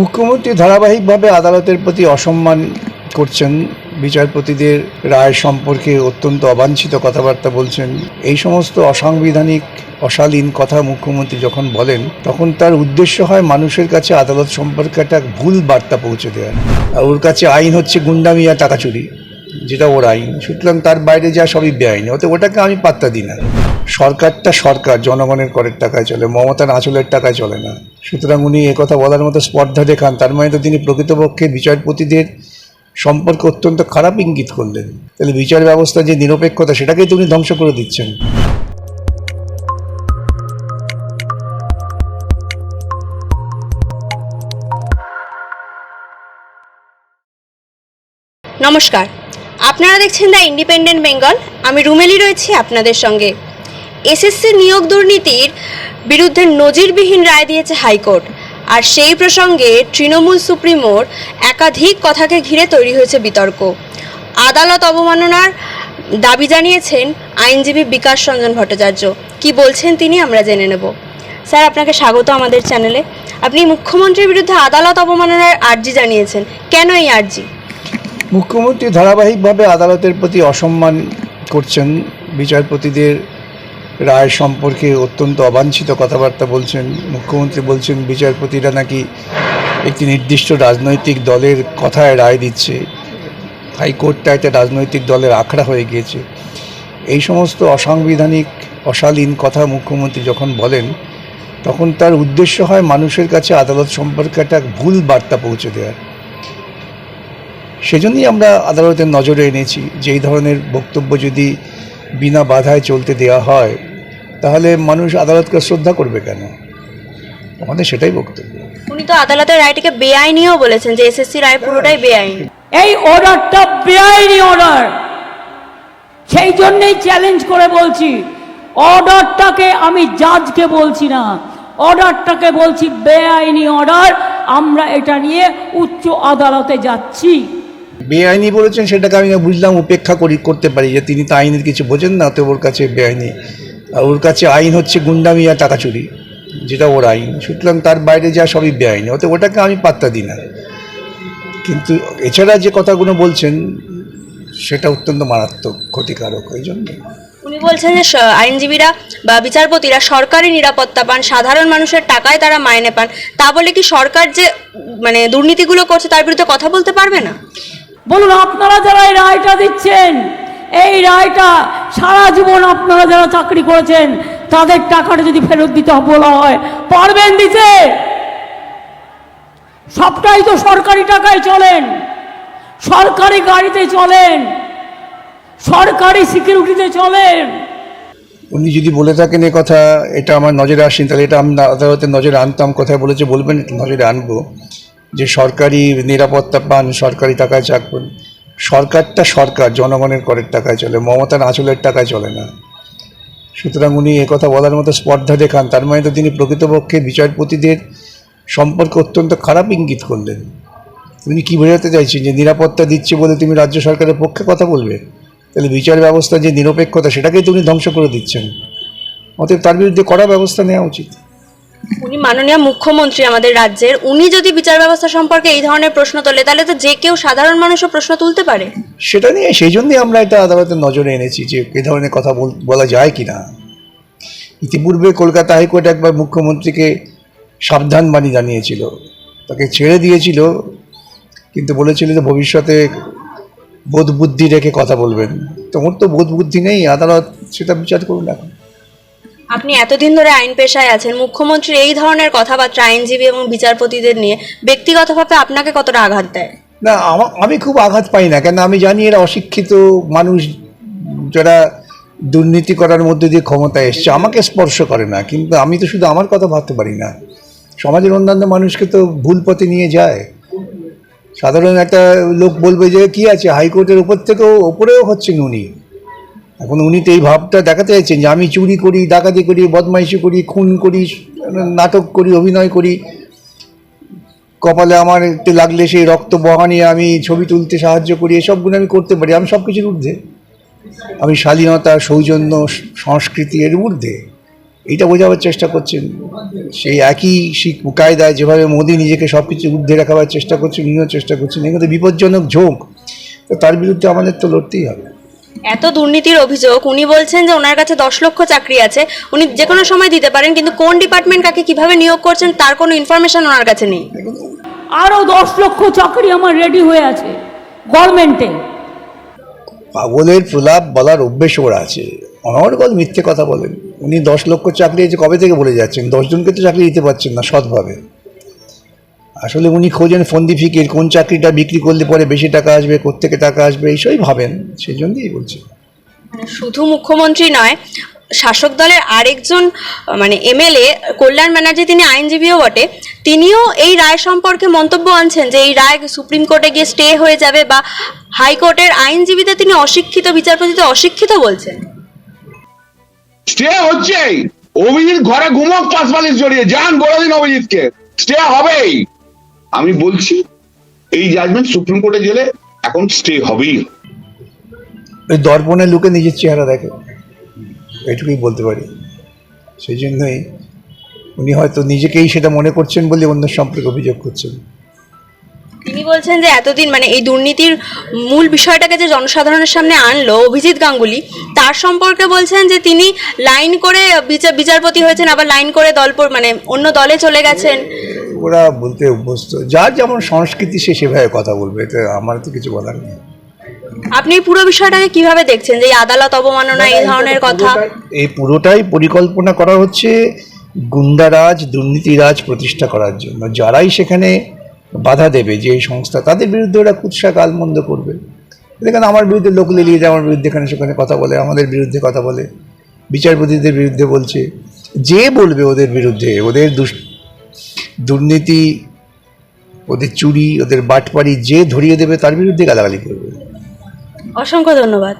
মুখ্যমন্ত্রী ধারাবাহিকভাবে আদালতের প্রতি অসম্মান করছেন। বিচারপতিদের রায় সম্পর্কে অত্যন্ত অবাঞ্ছিত কথাবার্তা বলছেন। এই সমস্ত অসাংবিধানিক, অশালীন কথা মুখ্যমন্ত্রী যখন বলেন, তখন তার উদ্দেশ্য হয় মানুষের কাছে আদালত সম্পর্কে একটা ভুল বার্তা পৌঁছে দেওয়া আর ওর কাছে আইন হচ্ছে গুন্ডামি আর টাকা চুরি, যেটা ওর আইন। সুতরাং তার বাইরে যা সবই বেআইনি অত ওটাকে আমি পাত্তা দিই না। সরকারটা সরকার, জনগণের করের টাকায় চলে মমতার আঁচলের টাকায় চলে না। সুতরাং উনি একথা বলার মতো স্পর্ধা দেখান, তার মানে তো তিনি প্রকৃতপক্ষে বিচারপতিদের সম্পর্কে অত্যন্ত খারাপ ইঙ্গিত করলেন। তাহলে বিচার ব্যবস্থা যে নিরপেক্ষতা, সেটাকেই তিনি ধ্বংস করে দিচ্ছেন। নমস্কার। আপনারা দেখছেন দ্য ইন্ডিপেন্ডেন্ট বেঙ্গল। আমি রুমেলি রয়েছি আপনাদের সঙ্গে। এসএসসি নিয়োগ দুর্নীতির বিরুদ্ধে নজিরবিহীন রায় দিয়েছে হাইকোর্ট। আর সেই প্রসঙ্গে তৃণমূল সুপ্রিমোর একাধিক কথাকে ঘিরে তৈরি হয়েছে বিতর্ক। আদালত অবমাননার দাবি জানিয়েছেন আইনজীবী বিকাশ রঞ্জন ভট্টাচার্য। কি বলছেন তিনি আমরা জেনে নেব। স্যার, আপনাকে স্বাগত আমাদের চ্যানেলে। আপনি মুখ্যমন্ত্রীর বিরুদ্ধে আদালত অবমাননার আর্জি জানিয়েছেন। কেন এই আর্জি? মুখ্যমন্ত্রী ধারাবাহিকভাবে আদালতের প্রতি অসম্মান করছেন বিচারপতিদের রায় সম্পর্কে অত্যন্ত অবাঞ্ছিত কথাবার্তা বলছেন, মুখ্যমন্ত্রী বলছেন, বিচারপতিরা নাকি একটি নির্দিষ্ট রাজনৈতিক দলের কথায় রায় দিচ্ছে। হাইকোর্টটা একটা রাজনৈতিক দলের আখড়া হয়ে গিয়েছে। এই সমস্ত অসাংবিধানিক, অশালীন কথা মুখ্যমন্ত্রী যখন বলেন, তখন তার উদ্দেশ্য হয় মানুষের কাছে আদালত সম্পর্কে একটা ভুল বার্তা পৌঁছে দেওয়া সেজন্যই আমরা আদালতের নজরে এনেছি যে এই ধরনের বক্তব্য যদি বিনা বাধায় চলতে দেওয়া হয় তাহলে মানুষ আদালতকে শ্রদ্ধা করবে কেন? আমাদের সেটাই বক্তব্য। উনি তো আদালতের রায়টিকে বেআইনিও বলেছেন যে এসএসসি রায় পুরোটাই বেআইনি। এই অর্ডারটা বেআইনি অর্ডার। সেই জন্যই চ্যালেঞ্জ করে বলছি অর্ডারটাকে আমি জাজকে বলছি না অর্ডারটাকে বলছি বেআইনি অর্ডার আমরা এটা নিয়ে উচ্চ আদালতে যাচ্ছি। বেআইনি বলেছেন সেটাকে আমি বুঝলাম উপেক্ষা করি করতে পারি যে তিনি তো আইনের কিছু বোঝেন না তো ওর কাছে বেআইনি। ওর কাছে আইন হচ্ছে গুন্ডামি আর টাকা চুরি যেটা ওর আইন। সুতরাং তার বাইরে যা সবই বেআইনি অত ওটাকে আমি পাত্তা দিই না। কিন্তু এছাড়া যে কথাগুলো বলছেন সেটা অত্যন্ত মারাত্মক ক্ষতিকারক ওই জন্য। উনি বলছেন যে আইনজীবীরা বা বিচারপতিরা সরকারি নিরাপত্তা পান সাধারণ মানুষের টাকায় তারা মাইনে পান। তা বলে কি সরকার যে মানে দুর্নীতিগুলো করছে তার বিরুদ্ধে কথা বলতে পারবে না? বলুন আপনারা যারা এই রায়টা দিচ্ছেন এই রায়টা সারা জীবন আপনারা যারা চাকরি করেছেন, তাদের টাকাটা যদি ফেরত দিতে বলা হয়, পারবেন দিতে? সবটাই তো সরকারি টাকায় চলেন। সরকারি গাড়িতে চলেন। সরকারি সিকিউরিটিতে চলেন। উনি যদি বলে থাকেন এ কথা, এটা আমার নজরে আসেন, তাহলে এটা আমি আদালতের নজরে আনতাম, কোথায় বলেছে বলবেন, নজরে আনব। যে সরকারি নিরাপত্তা পান, সরকারি টাকায় চাকবেন সরকারটা সরকার, জনগণের করের টাকায় চলে, মমতার আঁচলের টাকায় চলে না। সুতরাং উনি কথা বলার মতো স্পর্ধা দেখান, তার মানে তো তিনি প্রকৃতপক্ষে বিচারপতিদের সম্পর্কে অত্যন্ত খারাপ ইঙ্গিত করলেন। তুমি কী বোঝাতে চাইছেন যে নিরাপত্তা দিচ্ছে বলে তুমি রাজ্য সরকারের পক্ষে কথা বলবে? তাহলে বিচার ব্যবস্থা যে নিরপেক্ষতা, সেটাকেই তুমি ধ্বংস করে দিচ্ছেন। অতএব তার বিরুদ্ধে কড়া ব্যবস্থা নেওয়া উচিত। উনি মাননীয় মুখ্যমন্ত্রী আমাদের রাজ্যের, উনি যদি বিচার ব্যবস্থা সম্পর্কে এই ধরনের প্রশ্ন তোলে, তাহলে তো যে কেউ সাধারণ মানুষও প্রশ্ন তুলতে পারে। সেটা নিয়ে সেই জন্যই আমরা এটা আদালতের নজরে এনেছি যে এ ধরনের কথা বল- যায় কি না ইতিপূর্বে কলকাতা হাইকোর্ট একবার মুখ্যমন্ত্রীকে সাবধান বাণী জানিয়েছিল। তাকে ছেড়ে দিয়েছিল, কিন্তু বলেছিল যে ভবিষ্যতে বোধ বুদ্ধি রেখে কথা বলবেন। তোমার তো বোধ বুদ্ধি নেই, আদালত সেটা বিচার করুন এখন। আপনি এতদিন ধরে আইন পেশায় আছেন মুখ্যমন্ত্রীর এই ধরনের কথাবার্তা আইনজীবী এবং বিচারপতিদের নিয়ে ব্যক্তিগতভাবে আপনাকে কতটা আঘাত দেয়? না, আমা- খুব আঘাত পাই না কেন আমি জানি এরা অশিক্ষিত মানুষ যারা দুর্নীতি করার মধ্যে দিয়ে ক্ষমতায় এসছে, আমাকে স্পর্শ করে না, কিন্তু আমি তো শুধু আমার কথা ভাবতে পারি না। সমাজের অন্যান্য মানুষকে তো ভুল পথে নিয়ে যায়। সাধারণ একটা লোক বলবে যে, কি আছে? হাইকোর্টের উপর থেকেও, ওপরেও হচ্ছেন উনি। এখন উনি তো এই ভাবটা দেখাতে চাইছেন যে আমি চুরি করি, ডাকাতি করি, বদমাইশি করি, খুন করি, নাটক করি, অভিনয় করি। কপালে আমার একটু লাগলে সেই রক্ত বহা নিয়ে আমি ছবি তুলতে সাহায্য করি, এসবগুলো আমি করতে পারি। আমি সব কিছুর ঊর্ধ্বে। আমি শালীনতা, সৌজন্য, সংস্কৃতি এর ঊর্ধ্বে। এইটা বোঝাবার চেষ্টা করছেন। সেই একই শিখ কায়দায় যেভাবে মোদি নিজেকে সব কিছু ঊর্ধ্বে রাখাবার চেষ্টা করছেন, উনিও চেষ্টা করছেন। এগুলো বিপজ্জনক ঝোঁক। তো তার বিরুদ্ধে আমাদের তো লড়তেই হবে। এত দুর্নীতির অভিযোগ উনি বলছেন যে ওনার কাছে দশ লক্ষ চাকরি আছে উনি যে কোনো সময় দিতে পারেন কিন্তু কোন ডিপার্টমেন্ট কাকে কীভাবে নিয়োগ করছেন তার কোনো ইনফরমেশন ওনার কাছে নেই। আরও দশ লক্ষ চাকরি আমার রেডি হয়ে আছে গভর্নমেন্টে পাগলের প্রলাপ বলার অভ্যেস ওর আছে। অনর্গল মিথ্যে কথা বলেন। উনি দশ লক্ষ চাকরি আছে কবে থেকে বলে যাচ্ছেন? দশজনকে তো চাকরি দিতে পারছেন না সৎভাবে। আসলে উনি খোঁজেন ফন্দি ফিকির কোন চাকরিটা বিক্রি করলে পরে বেশি টাকা আসবে কোত্থেকে টাকা আসবে এইসবই ভাবেন সেই জন্যই বলছি। মানে শুধু মুখ্যমন্ত্রী নয় শাসক দলের আরেকজন মানে এমএলএ কল্যাণ ব্যানার্জি তিনি আইনজীবীও বটে তিনিও এই রায় সম্পর্কে মন্তব্য আনছেন যে এই রায় সুপ্রিম কোর্টে গিয়ে স্টে হয়ে যাবে বা হাইকোর্টের আইনজীবীতে তিনি অশিক্ষিত বিচারপতিতে অশিক্ষিত বলছেন। স্টে হচ্ছে অভিজিৎ ঘরে ঘুমক পাঁচ পালিশ জড়িয়ে যান বলে দিন অভিজিৎকে। স্টে হবেই। আমি বলছি এই জাজমেন্ট সুপ্রিম কোর্টে গেলে এখন স্টে হবেই। ওই দর্পণের লোকে নিজের চেহারা দেখে। এইটুকুই বলতে পারি। সেই জন্যই উনি হয়তো নিজেকেই সেটা মনে করছেন বলে অন্য সম্পর্কে অভিযোগ করছেন। তিনি বলছেন যে এতদিন মানে এই দুর্নীতির মূল বিষয়টাকে যে জনসাধারণের সামনে আনলো অভিজিৎ গাঙ্গুলি তার সম্পর্কে বলছেন যে তিনি লাইন করে বিচার বিচারপতি হয়েছেন আবার লাইন করে দল মানে অন্য দলে চলে গেছেন। ওরা বলতে অভ্যস্ত। যার যেমন সংস্কৃতি সে সেভাবে কথা বলবে। এতে আমার তো কিছু বলার নেই। আপনি পুরো বিষয়টাকে কীভাবে দেখছেন যে এই আদালত অবমাননা এই ধরনের কথা? এই পুরোটাই পরিকল্পনা করা হচ্ছে গুন্ডারাজ দুর্নীতিরাজ প্রতিষ্ঠা করার জন্য। যারাই সেখানে বাধা দেবে যে এই সংস্থা তাদের বিরুদ্ধে ওরা কুৎসা গালমন্দ করবে। দেখেন আমার বিরুদ্ধে লোক লিলিয়ে আমার বিরুদ্ধে এখানে সেখানে কথা বলে আমাদের বিরুদ্ধে কথা বলে বিচারপতিদের বিরুদ্ধে বলছে। যে বলবে ওদের বিরুদ্ধে ওদের দুষ- দুর্নীতি ওদের চুরি ওদের বাটপাড়ি যে ধরিয়ে দেবে তার বিরুদ্ধে গালাগালি করবে। অসংখ্য ধন্যবাদ।